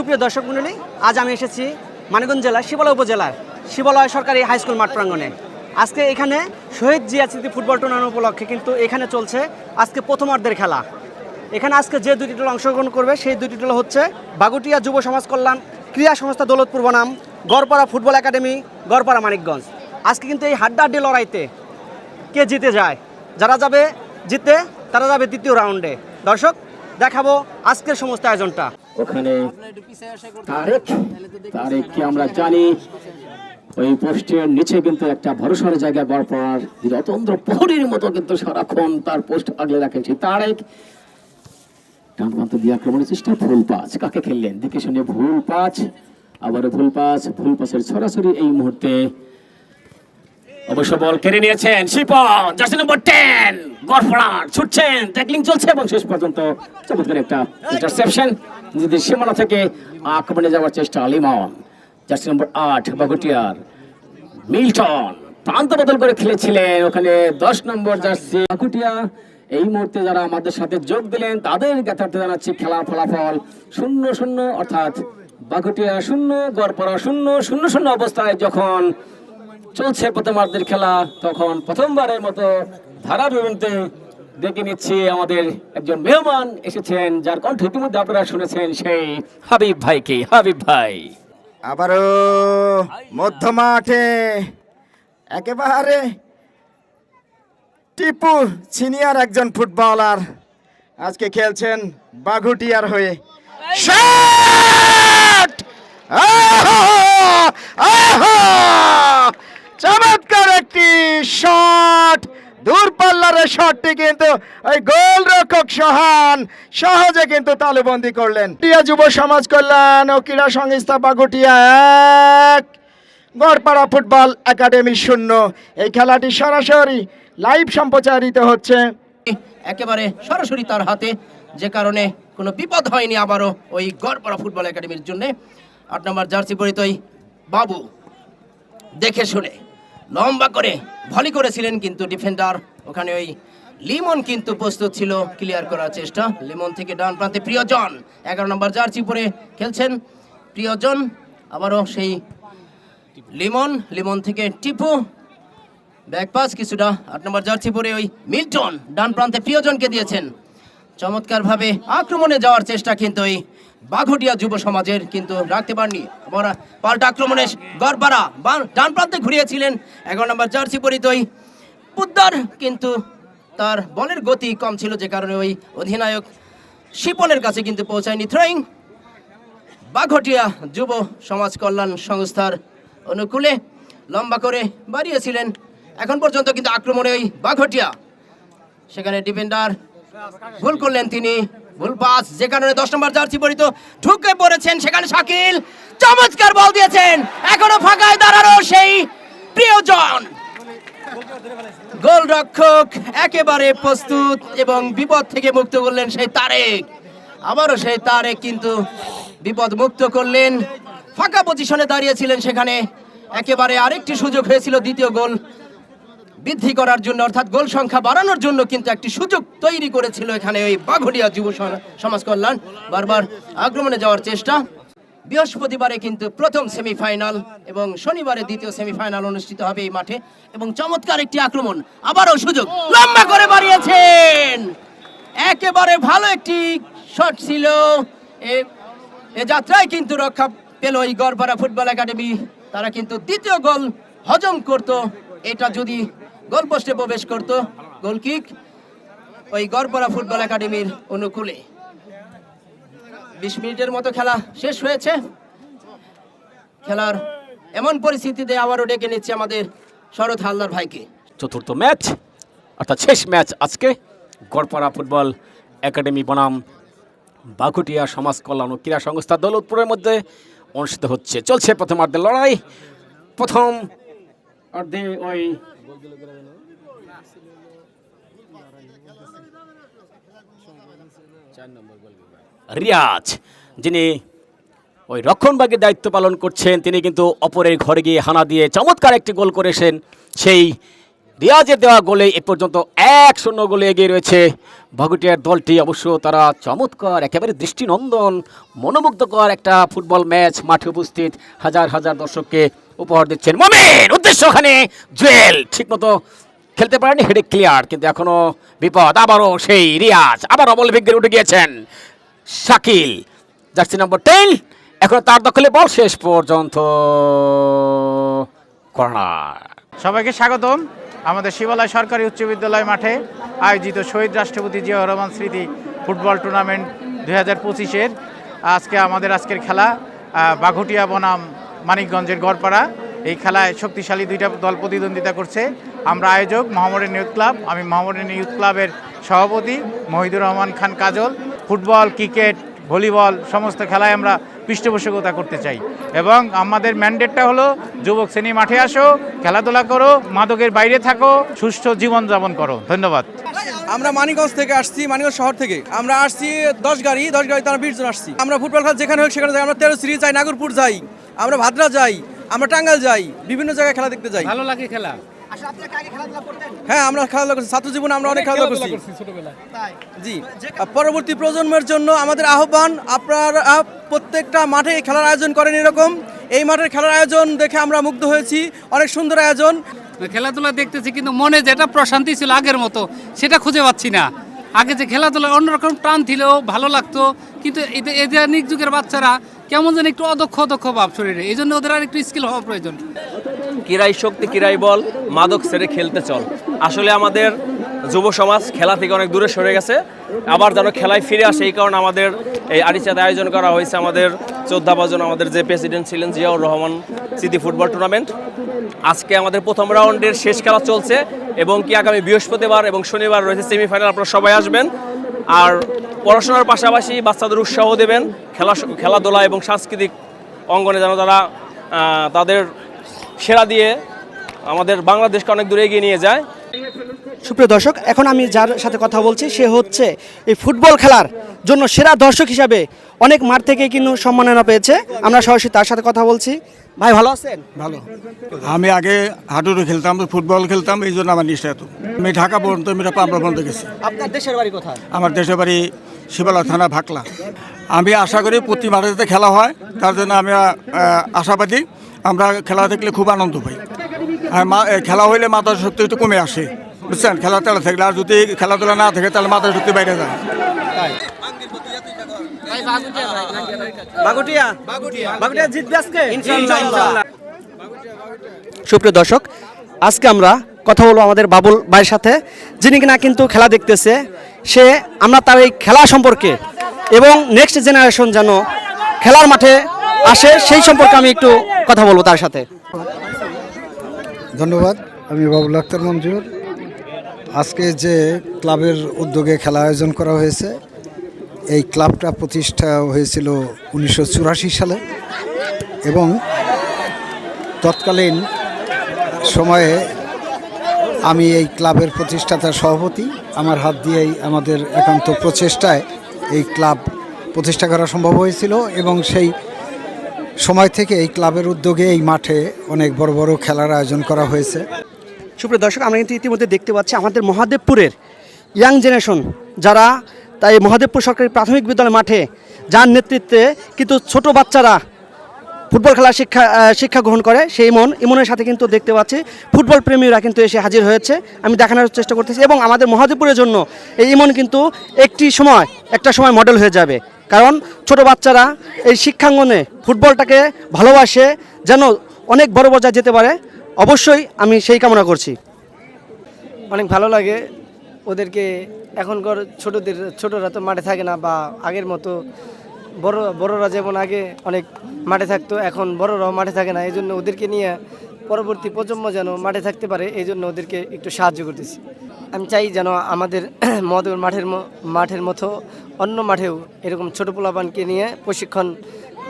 সুপ্রিয় দর্শক মণ্ডলী, আজ আমি এসেছি মানিকগঞ্জ জেলার শিবালয় উপজেলার শিবালয় সরকারি হাই স্কুল মাঠ প্রাঙ্গণে। আজকে এখানে শহীদ জিয়া স্মৃতি ফুটবল টুর্নামেন্ট উপলক্ষে কিন্তু এখানে চলছে আজকে প্রথমার্ধের খেলা। এখানে আজকে যে দুটি দল অংশগ্রহণ করবে, সেই দুটি দল হচ্ছে বাগুটিয়া যুব সমাজ কল্যাণ ক্রীড়া সংস্থা দৌলতপুর বনাম, গড়পাড়া ফুটবল একাডেমি, গড়পাড়া মানিকগঞ্জ। আজকে কিন্তু এই হাড্ডাহাড্ডি লড়াইতে কে জিতে যায়, যারা যাবে জিতে তারা যাবে দ্বিতীয় রাউন্ডে দর্শক, দেখাবো আজকের সমস্ত আয়োজনটা। ওখানে তারেক, তারেককে আমরা জানি। ওই পোস্টের নিচে কিন্তু একটা ভরসার জায়গায় বার পড়ার রতন্দ্র প্রহরীর মতো কিন্তু সারাক্ষণ তার পোস্ট আগলে রাখেন সেই তারেক ভুল পাঁচ কাকে খেললেন? দেখে শুনে ভুল পাঁচ আবারও ভুল পাঁচ ভুল পাঁচের সরাসরি এই মুহূর্তে অবশ্য বল কেড়ে নিয়েছেন শিপন, জার্সি নম্বর টেন গড়ফড়ার, ছুটছেন ট্যাকলিং চলছে এবং শেষ পর্যন্ত চমৎকার একটা ইন্টারসেপশন নিজেদের সীমানা থেকে আক্রমণে যাওয়ার চেষ্টা লিমন, জার্সি নম্বর আট, বাগুটিয়ার, মিল্টন, প্রান্ত বদল করে খেলেছিলেন ওখানে দশ নম্বর জার্সি। বাগুটিয়া, এই মুহূর্তে যারা আমাদের সাথে যোগ দিলেন, তাদের জ্ঞাতার্থে জানাচ্ছি খেলার ফলাফল শূন্য শূন্য, অর্থাৎ বাগুটিয়া শূন্য গড়পড়া শূন্য শূন্য শূন্য অবস্থায় যখন চলছে প্রথমার্ধের খেলা তখন প্রথমবারের মতো ধারাবিবরণীতে ডেকে নিচ্ছি আমাদের একজন মেহমান এসেছেন, যার কণ্ঠ ইতিমধ্যে আপনারা শুনেছেন, সেই হাবিব ভাইকে। হাবিব ভাই। আবারও মধ্য মাঠে একেবারে টিপু সিনিয়র একজন ফুটবলার আজকে খেলছেন বাঘুটিয়ার হয়ে! চমৎকার একটি শট দূরপাল্লার শটটি কিন্তু ওই গোল রক্ষক সোহান সহজে কিন্তু তালুবন্দি করলেন। টিয়া যুব সমাজ কল্যাণ ও ক্রীড়া সংস্থা বাগুটিয়া এক। গড়পাড়া ফুটবল একাডেমি শূন্য। এই খেলাটি সরাসরি লাইভ সম্প্রচারিত হচ্ছে। একেবারে সরাসরি তার হাতে, যে কারণে কোনো বিপদ হয়নি আবারও ওই গড়পাড়া ফুটবল একাডেমির জন্য। আট নম্বর জার্সি পরিত ওই বাবু, দেখে শুনে। লম্বা করে ভলি করেছিলেন কিন্তু ডিফেন্ডার। ওখানে ওই লিমন কিন্তু প্রস্তুত ছিল, ক্লিয়ার করার চেষ্টা। লিমন থেকে ডান প্রান্তে প্রিয়জন, এগারো নম্বর জার্সি পরে খেলছেন প্রিয়জন। আবারও সেই লিমন লিমন থেকে টিপু। ব্যাক পাস কিছুটা, আট নম্বর জার্সি পরে ওই মিল্টন, ডান প্রান্তে প্রিয়জনকে দিয়েছেন। চমৎকারভাবে আক্রমণে যাওয়ার চেষ্টা কিন্তু ওই বাঘটিয়া যুব সমাজের কিন্তু রাখতে পারেনি। আবার পাল্টা আক্রমণে গড়পাড়া ডান প্রান্তে ঘুরিয়েছিলেন এগারো নম্বর জার্সি পরিত ওই পুদ্দার কিন্তু তার বলের গতি কম ছিল যে কারণে ওই অধিনায়ক শিপনের কাছে কিন্তু পৌঁছায়নি। থ্রোয়িং বাঘটিয়া যুব সমাজ কল্যাণ সংস্থার অনুকূলে লম্বা করে বাড়িয়েছিলেন। এখন পর্যন্ত কিন্তু আক্রমণে ওই বাঘটিয়া। সেখানে ডিফেন্ডার ভুল করলেন তিনি। ভুল পাস যে কারণে দশ নম্বর জার্সি পরিত ঢুকে পড়েছেন সেখানে শাকিল। চমৎকার বল দিয়েছেন। এখনও ফাঁকায় দাঁড়ানো সেই প্রিয়জন। গোলরক্ষক একেবারে প্রস্তুত এবং বিপদ থেকে মুক্ত করলেন সেই তারেক। আবারও সেই তারেক কিন্তু বিপদ মুক্ত করলেন। ফাঁকা পজিশনে দাঁড়িয়েছিলেন সেখানে। একেবারে আরেকটি সুযোগ হয়েছিল দ্বিতীয় গোল। বৃদ্ধি করার জন্য, অর্থাৎ গোল সংখ্যা বাড়ানোর জন্য কিন্তু একটি সুযোগ তৈরি করেছিল এখানে ওই বাঘড়িয়া যুব সমাজ কল্যাণ। বারবার আক্রমণে যাওয়ার চেষ্টা। বৃহস্পতিবারে কিন্তু প্রথম সেমিফাইনাল এবং শনিবারে দ্বিতীয় সেমিফাইনাল অনুষ্ঠিত হবে এই মাঠে। এবং চমৎকার একটি আক্রমণ, আবারও সুযোগ, লম্বা করে বাড়িয়েছেন। একেবারে ভালো একটি শট ছিল। এ- যাত্রায় কিন্তু রক্ষা পেল এই গড়পাড়া ফুটবল একাডেমি। তারা কিন্তু দ্বিতীয় গোল হজম করত। এটা যদি গোল পোস্টে প্রবেশ করত গোল কিক ওই গড়পাড়া ফুটবল একাডেমির অনুকূলে। বিশ মিনিটের মতো খেলা শেষ হয়েছে। খেলার এমন পরিস্থিতিতে আবারও ডেকে নিচ্ছে আমাদের শরৎ হালদার ভাইকে। চতুর্থ ম্যাচ, অর্থাৎ শেষ ম্যাচ আজকে। গড়পাড়া ফুটবল একাডেমি বনাম বাকুটিয়া সমাজ কল্যাণ ও ক্রীড়া সংস্থা দৌলতপুরের মধ্যে অনুষ্ঠিত হচ্ছে। চলছে প্রথমার্ধের লড়াই। প্রথম রিয়াজ, যিনি ওই রক্ষণভাগের দায়িত্ব পালন করছেন, তিনি কিন্তু অপরের ঘরে গিয়ে হানা দিয়ে চমৎকার একটি গোল করেছেন। সেই রিয়াজের দেওয়া গোলে এ পর্যন্ত এক শূন্য গোলে এগিয়ে রয়েছে ভাগুটিয়ার দলটি। অবশ্য তারা চমৎকার, একেবারে দৃষ্টিনন্দন, মনোমুগ্ধকর একটা ফুটবল ম্যাচ মাঠে উপস্থিত হাজার হাজার দর্শককে উপহার দিচ্ছেন। মোমেন, উদ্দেশ্য ওখানে, জুয়েল। ঠিকমতো খেলতে পারেনি হেডে ক্লিয়ার কিন্তু এখনও বিপদ। আবারও সেই রিয়াজ, আবারও বল বিজ্ঞান উঠে গিয়েছেন শাকিল। জার্সি নম্বর টেন এখন তার দখলে বল শেষ পর্যন্ত কর্নার। সবাইকে স্বাগতম। আমাদের শিবালয় সরকারি উচ্চ বিদ্যালয় মাঠে আয়োজিত শহীদ রাষ্ট্রপতি জিয়াউর রহমান স্মৃতি ফুটবল টুর্নামেন্ট দুই হাজার পঁচিশের আজকে আমাদের আজকের খেলা বাঘুটিয়া বনাম মানিকগঞ্জের গড়পাড়া। এই খেলায় শক্তিশালী দুইটা দল প্রতিদ্বন্দ্বিতা করছে। আমরা আয়োজক মোহাম্মদের ইউথ ক্লাব, আমি মোহাম্মদের ইউথ ক্লাবের সভাপতি Mohidur Rahman Khan Kajol. Football, cricket, volleyball, সমস্ত খেলায় আমরা পৃষ্ঠপোষকতা করতে চাই। এবং আমাদের ম্যান্ডেটটা হলো, যুবক শ্রেণি মাঠে আসো, খেলাধুলা করো, মাদকের বাইরে থাকো, সুস্থ জীবনযাপন করো। ধন্যবাদ। আমরা মানিকগঞ্জ থেকে আসছি, মানিকগঞ্জ শহর থেকে। আমরা আসছি দশ গাড়ি দশ গাড়ি তারা বিশ জন আসছি। আমরা ফুটবল খেলা যেখানে হোক সেখানে যাই, আমরা তেরো সিরিজ যাই, নাগরপুর যাই। আমরা ভাদ্রা যাই আমরা টাঙ্গাল যাই বিভিন্ন জায়গায় খেলা দেখতে যাই। ভালো লাগে খেলা। হ্যাঁ আমরা খেলাধুলা করছি। ছাত্র জীবনে আমরা অনেক খেলাধুলা করছি। জি। পরবর্তী প্রজন্মের জন্য আমাদের আহ্বান আপনারা প্রত্যেকটা মাঠে খেলার আয়োজন করেন এরকম। এই মাঠের খেলার আয়োজন দেখে আমরা মুগ্ধ হয়েছি। অনেক সুন্দর আয়োজন। খেলাধুলা দেখতেছি কিন্তু মনে যেটা প্রশান্তি ছিল আগের মতো সেটা খুঁজে পাচ্ছি না। আগে যে খেলাধুলা অন্যরকম টান ছিল ভালো লাগতো কিন্তু এদের যুগের বাচ্চারা কেমন যেন একটু অদক্ষ অদক্ষ ভাব শরীরে। এই জন্য ওদের আর একটু স্কিল হওয়া প্রয়োজন। কিরাই শক্তি, কিরাই বল, মাদক ছেড়ে খেলতে চল। আসলে আমাদের যুব সমাজ খেলা থেকে অনেক দূরে সরে গেছে। আবার যেন খেলায় ফিরে আসে, এই কারণে আমাদের এই আরিচাতে আয়োজন করা হয়েছে আমাদের চোদ্দাবাজন আমাদের যে প্রেসিডেন্ট ছিলেন জিয়াউর রহমান স্মৃতি ফুটবল টুর্নামেন্ট। আজকে আমাদের প্রথম রাউন্ডের শেষ খেলা চলছে এবং কি আগামী বৃহস্পতিবার এবং শনিবার রয়েছে সেমিফাইনাল। আপনারা সবাই আসবেন। আর পড়াশোনার পাশাপাশি বাচ্চাদের উৎসাহ দেবেন। খেলা খেলাধুলা এবং সাংস্কৃতিক অঙ্গনে যেন তারা তাদের সেরা দিয়ে আমাদের বাংলাদেশকে অনেক দূরে এগিয়ে নিয়ে যায়। সুপ্রিয় দর্শক এখন আমি যার সাথে কথা বলছি সে হচ্ছে এই ফুটবল খেলার জন্য সেরা দর্শক হিসাবে অনেক মাঠ থেকে কিন্তু সম্মাননা পেয়েছে। আমরা সরাসরি তার সাথে কথা বলছি। ভাই ভালো আছেন? ভালো। আমি আগে হাডুডু খেলতাম ফুটবল খেলতাম এই জন্য আমার নিষ্ঠা এত। আমি ঢাকা পর্যন্ত মেয়েরা পাবনা পর্যন্ত গেছি। আপনার দেশের বাড়ি কোথায়? আমার দেশের বাড়ি শিবালা থানা ভাকলা। আমি আশা করি প্রতি মাঠে যাতে খেলা হয় তার জন্য আমি আশাবাদী। আমরা খেলা দেখলে খুব আনন্দ পাই। আর খেলা হইলে মাথার শক্তি একটু কমে আসে। বুঝছেন? খেলা তেলা থাকলে আর যদি খেলাধুলা না থাকে তাহলে মাথার শক্তি বাইরে যায়। বাগুটিয়া বাগুটিয়া জিতবে আজকে? সুপ্রিয় দর্শক আজকে আমরা কথা বলব আমাদের বাবুল ভাইয়ের সাথে যিনি কিনা কিন্তু খেলা দেখতেছে। সে আমরা তার এই খেলা সম্পর্কে এবং নেক্সট জেনারেশন যেন খেলার মাঠে আসে সেই সম্পর্কে আমি একটু কথা বলব তার সাথে। ধন্যবাদ। আমি বাবুল আক্তার মঞ্জুর। আজকে যে ক্লাবের উদ্যোগে খেলা আয়োজন করা হয়েছে, এই ক্লাবটা প্রতিষ্ঠা হয়েছিল উনিশশো চুরাশি সালে এবং তৎকালীন সময়ে আমি এই ক্লাবের প্রতিষ্ঠাতা সভাপতি। আমার হাত দিয়েই আমাদের একান্ত প্রচেষ্টায় এই ক্লাব প্রতিষ্ঠা করা সম্ভব হয়েছিল এবং সেই সময় থেকে এই ক্লাবের উদ্যোগে এই মাঠে অনেক বড় বড় খেলার আয়োজন করা হয়েছে। সুপ্রিয় দর্শক, আমরা কিন্তু ইতিমধ্যে দেখতে পাচ্ছি আমাদের মহাদেবপুরের ইয়াং জেনারেশন যারা তাই মহাদেবপুর সরকারি প্রাথমিক বিদ্যালয় মাঠে যার নেতৃত্বে কিন্তু ছোট বাচ্চারা ফুটবল খেলার শিক্ষা শিক্ষা গ্রহণ করে। সেই ইমন ইমনের সাথে কিন্তু দেখতে পাচ্ছি ফুটবল প্রেমীরা কিন্তু এসে হাজির হয়েছে। আমি দেখানোর চেষ্টা করতেছি এবং আমাদের মহাদেবপুরের জন্য এই ইমন কিন্তু একটি সময়, একটা সময় মডেল হয়ে যাবে। কারণ ছোট বাচ্চারা এই শিক্ষাঙ্গনে ফুটবলটাকে ভালোবাসে যেন অনেক বড় পর্যায়ে যেতে পারে, অবশ্যই আমি সেই কামনা করছি। অনেক ভালো লাগে ওদেরকে এখনকার ছোটদের, ছোটরা তো মাঠে থাকে না বা আগের মতো বড়, বড়রা যেমন আগে অনেক মাঠে থাকতো, এখন বড়রাও মাঠে থাকে না। এই জন্য ওদেরকে নিয়ে পরবর্তী প্রজন্ম যেন মাঠে থাকতে পারে, এই জন্য ওদেরকে একটু সাহায্য করতেছি। আমি চাই যেন আমাদের মধুর মাঠের মাঠের মতো অন্য মাঠেও এরকম ছোট পোলাপানকে নিয়ে প্রশিক্ষণ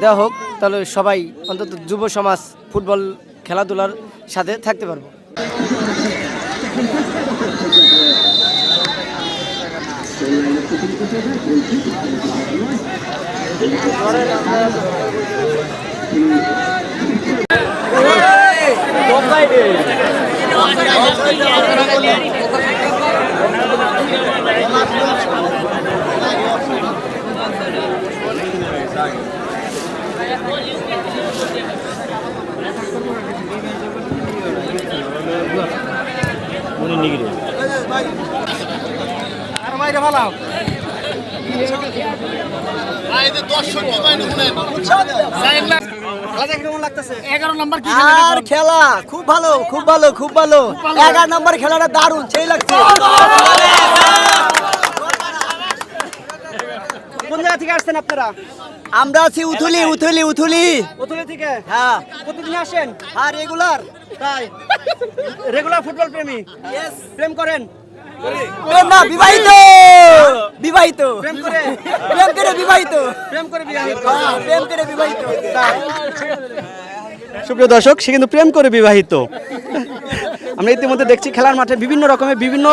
দেওয়া হোক, তাহলে সবাই অন্তত যুব সমাজ ফুটবল খেলাধুলার সাথে থাকতে পারব। খেলা দেখে কেমন লাগতেছে এগারো নম্বর কি আর খেলা খুব ভালো খুব ভালো খুব ভালো। এগারো নম্বর খেলাটা দারুণ সেই লাগছে। কোন জায়গা থেকে আসছেন আপনারা? আমরা আছি উথুলি উথুলি উথুলি। উথুলি থেকে? হ্যাঁ। প্রতিদিন আসেন? আর রেগুলার। তাই। রেগুলার ফুটবল প্রেমী? প্রেম করেন? না বিবাহিত। বিবাহিত। প্রেম করে। প্রেম করে বিবাহিত। প্রেম করে বিবাহিত প্রেম করে বিবাহিত। সুপ্রিয় দর্শক সে কিন্তু প্রেম করে বিবাহিত। আমরা ইতিমধ্যে দেখছি খেলার মাঠে বিভিন্ন রকমের বিভিন্ন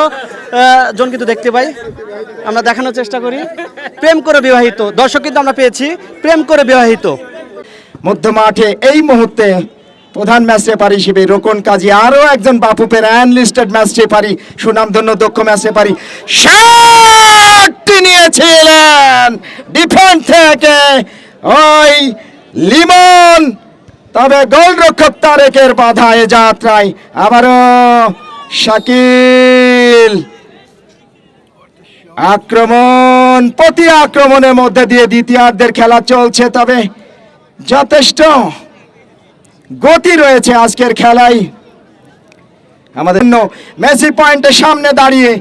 জন কিন্তু দেখতে পাই। আমরা দেখানোর চেষ্টা করি। প্রেম করে বিবাহিত। দর্শক কিন্তু আমরা পেয়েছি। প্রেম করে বিবাহিত। মধ্য মাঠে এই মুহূর্তে প্রধান ম্যাচ রেফারি হিসেবে রোকন কাজী, আরও একজন বাপু পের লিস্টেড ম্যাচ রেফারি সুনামধন্য দক্ষ ম্যাচ রেফারি শটটি নিয়েছিলেন ডিফেন্স থেকে ওই লিমন। তবে গোলরক্ষক তারেকের বাধা এ যাত্রায়। আবারও শাকিল। আক্রমণ, প্রতি আক্রমণের মধ্যে দিয়ে দ্বিতীয়ার্ধের খেলা চলছে, তবে যথেষ্ট। গতি রয়েছে আজকের খেলায়। আমাদের মেসি পয়েন্টের সামনে দাঁড়িয়ে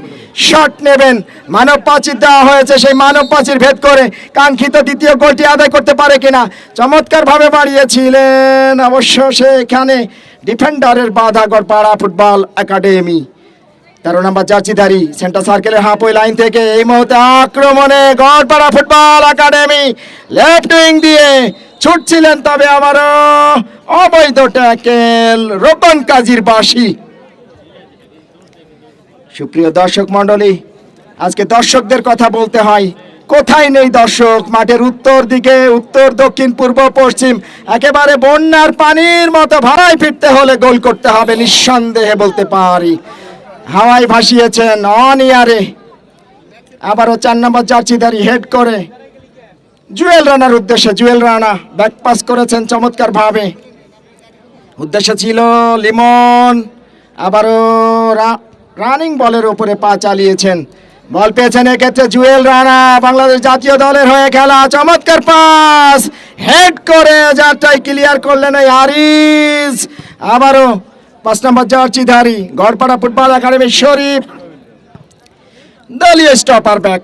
শট নেবেন। মানব প্রাচীর দেওয়া হয়েছে, সেই মানব প্রাচীর ভেদ করে কাঙ্ক্ষিত দ্বিতীয় গোলটি আদায় করতে পারে কিনা চমৎকারভাবে বাড়িয়েছিলেন অবশ্য সেখানে ডিফেন্ডারের বাধাগর পাড়া ফুটবল একাডেমি তেরো নম্বর জার্সিধারী সেন্টার সার্কেলের হাফ ওই লাইন থেকে এই মুহূর্তে আক্রমণে Garpara football academy left wing দিয়ে ছুটছিলেন তবে আবারও অবৈধ ট্যাকেল রোপন কাজীর বাসি সুপ্রিয় দর্শক মণ্ডলী, আজকে দর্শকদের কথা বলতে হয়, কোথায় নেই দর্শক? মাঠের উত্তর দিকে, উত্তর, দক্ষিণ, পূর্ব, পশ্চিম, একেবারে বন্যার পানির মতো ভাড়ায় ফিরতে হলে গোল করতে হবে, নিঃসন্দেহে বলতে পারি। হাওয়ায় ভাসিয়েছেন অন ইয়ারে আবারও চার নম্বর জার্সিদারি হেড করে। জুয়েল রানার উদ্দেশ্যে, জুয়েল রানা ব্যাক পাস করেছেন চমৎকার ভাবে উদ্দেশ্য ছিল লিমন। আবারও রানিং বলের উপরে পা চালিয়েছেন। বল পেয়েছেন এক্ষেত্রে জুয়েল রানা। বাংলাদেশ জাতীয় দলের হয়ে খেলা। চমৎকার পাস হেড করে যাত্রায় ক্লিয়ার করলেন এই হারিস। আবারও পাঁচ নম্বর জার্সিধারী গড়পাড়া ফুটবল একাডেমি শরীফ। দলীয় স্টপার ব্যাক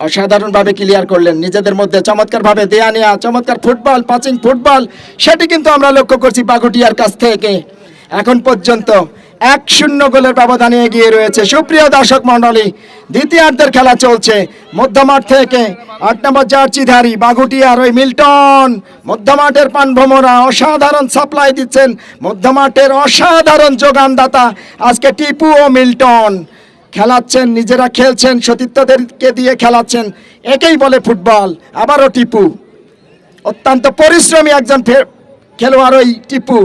অসাধারণভাবে ক্লিয়ার করলেন। নিজেদের মধ্যে চমৎকারভাবে দেয়া নেয়া, চমৎকার ফুটবল পাচিং ফুটবল, সেটি কিন্তু আমরা লক্ষ্য করছি বাঘটিয়ার কাছ থেকে। এখন পর্যন্ত এক শূন্য গোলের ব্যবধানে এগিয়ে রয়েছে। সুপ্রিয় দর্শক মণ্ডলী, দ্বিতীয়ার্ধের খেলা চলছে। মধ্যমাঠ থেকে আট নম্বর জার্সিধারী বাগুটিয়ার ওই মিল্টন। মধ্যমাঠের পানভ্রমরা অসাধারণ সাপ্লাই দিচ্ছেন। মধ্যমাঠের অসাধারণ যোগানদাতা আজকে টিপু ও মিল্টন। খেলাচ্ছেন, নিজেরা খেলছেন, সতীর্থদেরকে দিয়ে খেলাচ্ছেন। একেই বলে ফুটবল। আবারও টিপু। অত্যন্ত পরিশ্রমী একজন খেলোয়াড় ওই টিপু।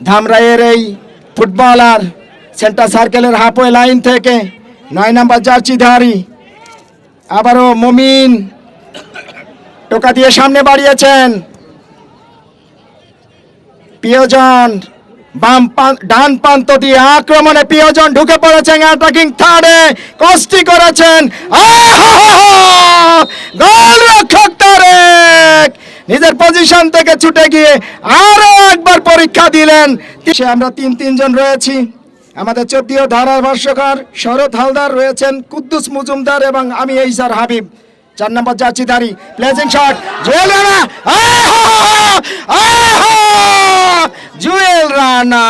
ধামরাইয়ের এই ফুটবলার সেন্টার সার্কেলের হাফওয়ে লাইন থেকে নয় নম্বর জার্সিধারী আবারও মমিন টোকা দিয়ে সামনে বাড়িয়েছেন। প্রিয়জন বাম ডান প্রান্ত দিয়ে আক্রমণে প্রিয়জন ঢুকে পড়েছেন অ্যাটাকিং থার্ডে কষ্টি করেছেন। গোল রক্ষক তারেক নিজের পজিশন থেকে ছুটে গিয়ে আরও একবার পরীক্ষা দিলেন। সে আমরা তিন তিনজন রয়েছি। আমাদের চোদ্দীয় ধারাভাষ্যকার শরৎ হালদার রয়েছেন কুদ্দুস মজুমদার এবং আমি এই স্যার হাবিব। চার নম্বর যাচ্ছি দাঁড়ি placing shot Jewel Rana! Jewel Rana.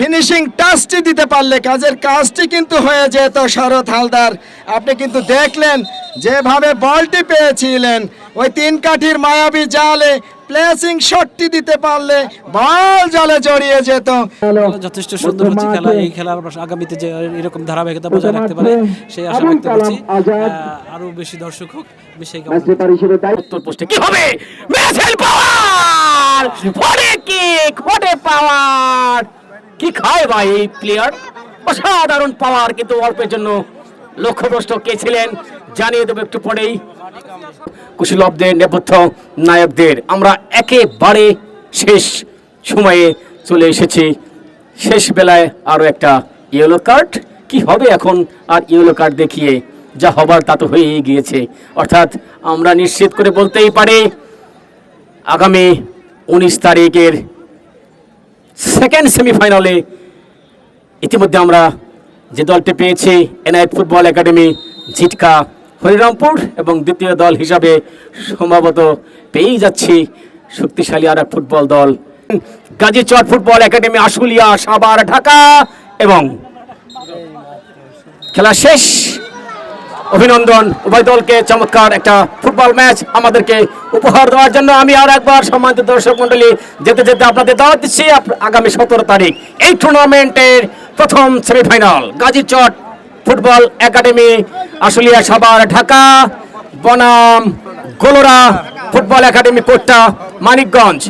Finishing টাচটি দিতে পারলে কাজের কাজটি কিন্তু হয়ে যেত শরৎ হালদার। আপনি কিন্তু দেখলেন যেভাবে বলটি পেয়েছিলেন ওই তিন কাঠির মায়াবী জালে প্লেসিং শটটি দিতে পারলে বল জালে জড়িয়ে যেত। যথেষ্ট সুন্দর হচ্ছে খেলা। এই খেলা আমরা আগামীতে যে এরকম ধারাবাহিকতা বজায় রাখতে পারে সেই আশা ব্যক্ত করছি। আরও বেশি দর্শক হোক করি। উত্তর পোস্টে কি হবে? Muscle power what kick what power কি খায় ভাই এই প্লেয়ার অসাধারণ পাওয়ার কিন্তু অল্পের জন্য। লক্ষ্যভ্রষ্ট কে ছিলেন? জানিয়ে দেবো একটু পরেই। কুশলবদের নেপথ্য নায়কদের। আমরা একেবারে শেষ সময়ে চলে এসেছি। শেষ বেলায় আরও একটা ইয়েলো কার্ড কি হবে এখন? আর ইয়েলো কার্ড দেখিয়ে যা হবার তা তো হয়েই গিয়েছে। অর্থাৎ আমরা নিশ্চিত করে বলতেই পারি, আগামী উনিশ তারিখের সেকেন্ড সেমিফাইনালে ইতিমধ্যে আমরা যে দলটি পেয়েছি NIT football academy, Jhitka, Harirampur এবং দ্বিতীয় দল হিসাবে সম্ভবত পেয়েই যাচ্ছি শক্তিশালী আর ফুটবল দল। গাজী চট ফুটবল একাডেমি, আশুলিয়া সাবার ঢাকা এবং খেলা শেষ। অভিনন্দন। উভয় দলকে চমৎকার একটা ফুটবল ম্যাচ আমাদেরকে উপহার দেওয়ার জন্য আমি আর একবার সম্মানিত দর্শক মন্ডলী যেতে যেতে আপনাদের দাওয়াত দিচ্ছি আগামী সতেরো তারিখ এই টুর্নামেন্টের প্রথম semifinal Gazichat football academy, Ashulia Savar, Dhaka, বনাম, গোলরা ফুটবল একাডেমি, কোট্টা, মানিকগঞ্জ।